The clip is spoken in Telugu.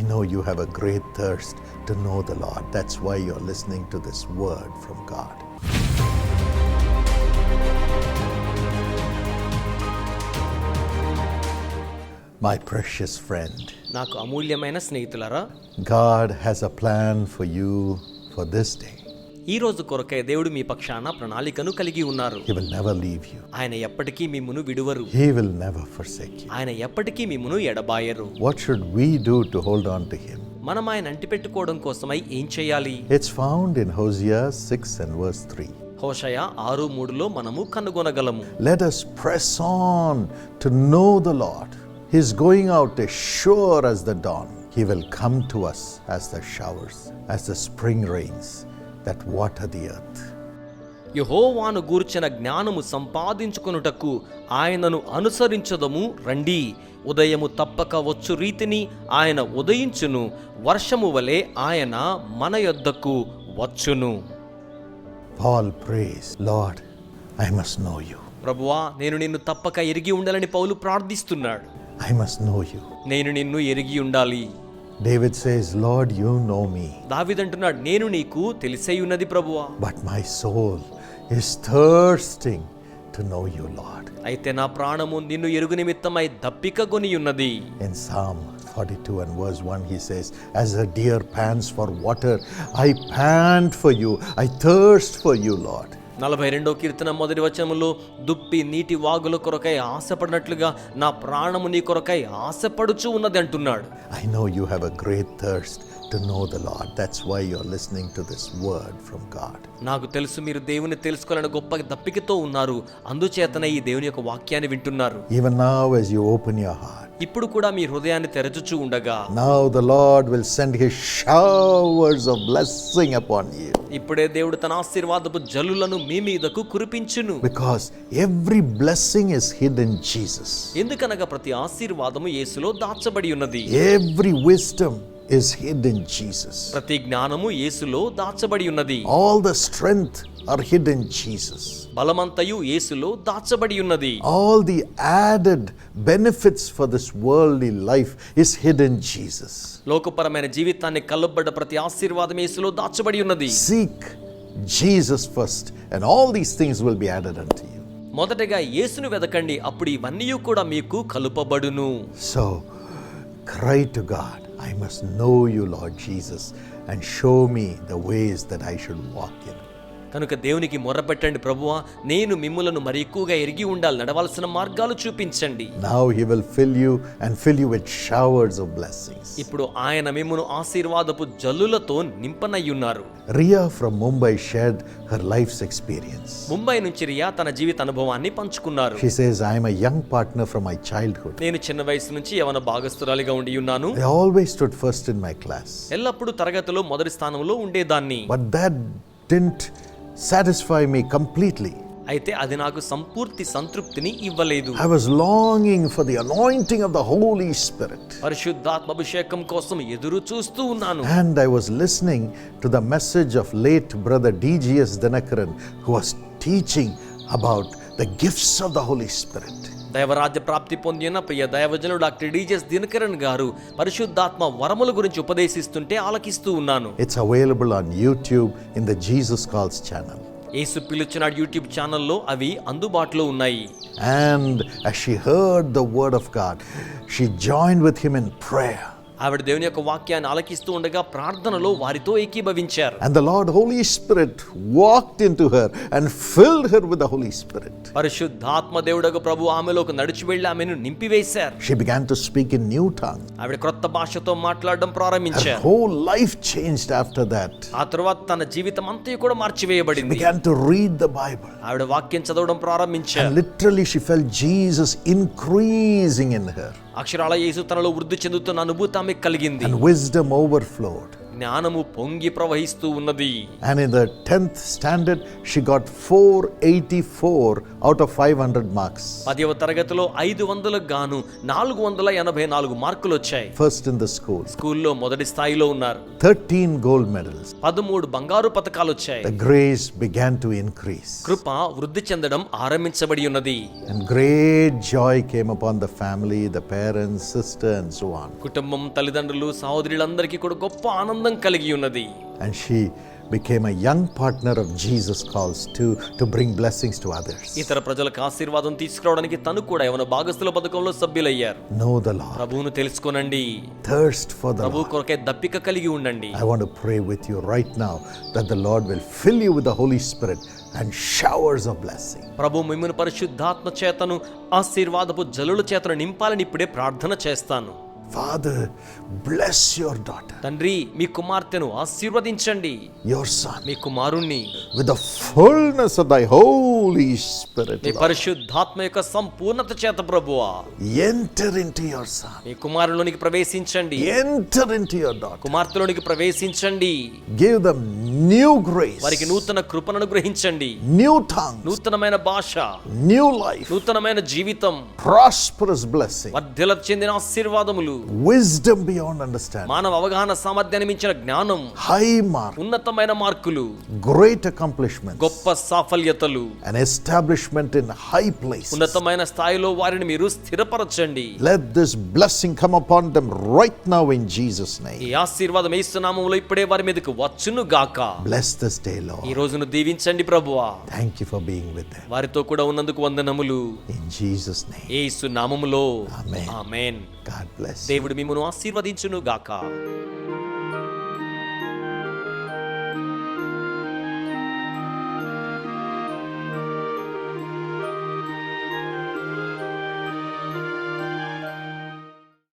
I know you have a great thirst to know the Lord. That's why you're listening to this word from God. My precious friend, నాకు అమూల్యమైన స్నేహితులారా God has a plan for you for this day. ఈ రోజు కొరకై దేవుడు మీ పక్షాన ప్రణాళికను కలిగి ఉన్నారు He will never leave you, ఆయన ఎప్పటికీ మిమ్మును విడువరు He will never forsake you. ఆయన ఎప్పటికీ మిమ్మును ఎడబాయరు What should we do to hold on to Him? మనం ఆయన అంటిపెట్టుకోవడం కోసమై ఏం చేయాలి It's found in Hosea 6 and verse 3. Hosea ఆరు మూడులో మనము కనుగొనగలము Let us press on to know the Lord. He's going out as sure as the dawn. He will come to us as the showers, as the spring rains that water the earth. యహోవాను గూర్చిన జ్ఞానము సంపాదించుకొనుటకు ఆయనను అనుసరించదము రండి ఉదయము తప్పక వచ్చు రీతిని ఆయన ఉదయించును వర్షము వలె ఆయన మన యొద్దకు వచ్చును Paul prays, Lord, I must know you. ప్రభువా నేను నిన్ను తప్పక ఎరిగి ఉండాలని పౌలు ప్రార్థిస్తున్నాడు I must know you. నేను నిన్ను ఎరిగి ఉండాలి David says, Lord, you know me, దావిదంటున్నాడు నేను నీకు తెలిసై ఉన్నది ప్రభువా but my soul is thirsting to know you, Lord. అయితే నా ప్రాణము నిన్ను ఎరుగు నిమిత్తమై దప్పిక కొని ఉన్నది In Psalm 42 and verse 1, he says, As a deer pants for water, I pant for you, I thirst for you, Lord. నలభై రెండో కీర్తన మొదటి వచనములో దుప్పి నీటి వాగుల కొరకై ఆశపడినట్లుగా నా ప్రాణము నీ కొరకై ఆశపడుచు ఉన్నది అంటున్నాడు I know you have a great thirst to know the Lord. That's why you're listening to this word from God. నాకు తెలుసు మీరు దేవుని తెలుసుకోవాలని గొప్ప దప్పికతో ఉన్నారు అందుచేతనే ఈ దేవుని యొక్క వాక్యాన్ని వింటున్నారు Even now, as you open your heart, ఇప్పుడు కూడా మీ హృదయాన్ని తెరచుచు ఉండగా now the Lord will send his showers of blessing upon you ఇప్పుడే దేవుడు తన ఆశీర్వాదపు జల్లులను మీ మీదకు కురిపించును. Because every blessing is hidden Jesus ఎందుకనగా ప్రతి ఆశీర్వాదము యేసులో దాచబడి ఉన్నది? Every wisdom is hid in Jesus ప్రతి జ్ఞానము యేసులో దాచబడి ఉన్నది. All the strength are hid in Jesus. బలమంతయు యేసులో దాచబడి ఉన్నది All the added benefits for this worldly life is hid in Jesus. లోకపరమైన జీవితాన్ని కలబడ్డ ప్రతి ఆశీర్వాదం యేసులో దాచబడి ఉన్నది Seek Jesus first, and all these things will be added unto you. మొదటగా యేసును వెదకండి అప్పుడు ఇవన్నీ కూడా మీకు కలుపబడును So, cry to God, I must know you, Lord Jesus, and show me the ways that I should walk in. కనుక దేవునికి మొరపెట్టండి ప్రభువా. నేను మిమ్ములను మరి ఎక్కువగా ఎరిగి ఉండాలి. నడవలసిన మార్గాలు చూపించండి. Now he will fill you and fill you with showers of blessings ఇప్పుడు ఆయన మిమ్మును ఆశీర్వాదపు జల్లులతో నింపనయ్య ఉన్నారు. Riya from Mumbai shared her life's experience Mumbai నుంచి రియా తన జీవిత అనుభవాన్ని పంచుకున్నారు. She says I am a young partner from my childhood నేను చిన్న వయసు నుంచి యవన భాగస్తురాలిగా ఉండి ఉన్నాను. I always stood first in my class ఎల్లప్పుడూ తరగతిలో మొదటి స్థానంలో ఉండేదాన్ని. But that did satisfy me completely. అయితే అది నాకు సంపూర్తి సంతృప్తిని ఇవ్వలేదు I was longing for the anointing of the Holy Spirit. పరిశుద్ధాత్మ అభిషేకం కోసం ఎదురు చూస్తూ ఉన్నాను And I was listening to the message of late brother DGS Dinakaran, who was teaching about the gifts of the Holy Spirit. దైవరాజ్య ప్రాప్తి పొందిన ప్రియ దైవజనుడు డాక్టర్ డిజెస్ దినకరణ్ గారు పరిశుద్ధాత్మ వరముల గురించి ఉపదేశిస్తుంటే ఆలకిస్తూ ఉన్నాను. It's available on YouTube in the Jesus calls channel యేసు పిలుచున యూట్యూబ్ ఛానల్లో అవి అందుబాటులో ఉన్నాయి. And she heard the word of God she join with him in prayer ఆవిడ దేవుని యొక్క వాక్యాన్ని ఆలకిస్తూ ఉండగా ప్రార్థనలో వారితో ఏకీభవించారు. And the Lord Holy Spirit walked into her and filled her with the Holy Spirit పరిశుద్ధాత్మ దేవుడగు ప్రభు ఆమెలోకి నడిచి వెళ్ళి ఆమెను నింపివేశారు. She began to speak in new tongue ఆవిడ క్రొత్త భాషతో మాట్లాడడం ప్రారంభించారు. Whole life changed after that ఆ తర్వాత తన జీవితం అంతా కూడా మార్చివేయబడింది. Began to read the Bible ఆవిడ వాక్యం చదవడం ప్రారంభించారు. Literally she fell Jesus increasing in her అక్షరాల యేసు తనలో వృద్ధి చెందుతున్న అనుభూతి ఆమెకు కలిగింది and wisdom overflowed. జ్ఞానము పొంగి ప్రవహిస్తూ ఉన్నది. And the tenth standard she got four eighty four out of five hundred marks పదవ తరగతిలో ఐదు వందల గాను నాలుగు వందల ఎనభై నాలుగు మార్కులు వచ్చాయి. ఫస్ట్ ఇన్ ద స్కూల్ స్కూల్లో మొదటి స్థాయిలో ఉన్నారు. థర్టీన్ గోల్డ్ మెడల్స్ పదమూడు బంగారు పతకాలు వచ్చాయి. గ్రేస్ బిగన్ టు ఇన్క్రీస్ కృప వృద్ధి చెందడం ఆరంభించబడి ఉన్నది. And great joy came upon the family the parents sister and so on కుటుంబం తల్లిదండ్రులు సహోదరులందరికీ కూడా గొప్ప ఆనందం కలిగి ఉన్నది And she became a young partner of Jesus' calls to, to bring blessings to others. ఇతర ప్రజలకు ఆశీర్వాదం తీసుకురావడానికి తను కూడా ఏమైనా భాగస్థుల పథకంలో సభ్యులయ్యారు Know the Lord. ప్రభువును తెలుసుకోనండి Thirst for the ప్రభు. కొరకే దప్పిక కలిగి ఉండండి I want to pray with you right now that the Lord will fill you with the Holy Spirit and showers of blessing. ప్రభు మిమ్మల్ని పరిశుద్ధాత్మ చేతను ఆశీర్వాదపు జలుల చేతను నింపాలని ఇప్పుడే ప్రార్థన చేస్తాను Father, bless your daughter, తండ్రి మీ కుమార్తెను ఆశీర్వదించండి your son, మీ కుమారుణ్ణి with the fullness of thy Holy Spirit. మీ. పరిశుద్ధాత్మ యొక్క సంపూర్ణత చేత ప్రభువా Enter into your son, మీ కుమారులోనికి ప్రవేశించండి enter into your daughter. కుమార్తెలోనికి ప్రవేశించండి Give them new grace, వారికి నూతన కృపను అనుగ్రహించండి new tongues, నూతనమైన భాష new life, నూతనమైన జీవితం prosperous blessing, వర్ధల చెందిన ఆశీర్వాదములు wisdom beyond understanding, మానవ అవగాహన సామర్థ్యాన్ని మించిన జ్ఞానం high mark, ఉన్నతమైన మార్కులు great accomplishments, గొప్ప సాఫల్యతలు an establishment in high places. ఉన్నతమైన స్థాయిలో వారిని మీరు స్థిరపరచండి Let this blessing come upon them right now in Jesus' ఈ name. ఆశీర్వాదం ఏసునామంలో ఇప్పుడే వారి మీదకి వచ్చును గాక Bless this day, ఈ Lord. రోజును దీవించండి ప్రభువా Thank you for being with them. వారితో కూడా ఉన్నందుకు వందనములు In Jesus' name. ఏసు నామములో Amen. Amen God bless you. దేవుడు మిమ్మను ఆశీర్వదించును గాక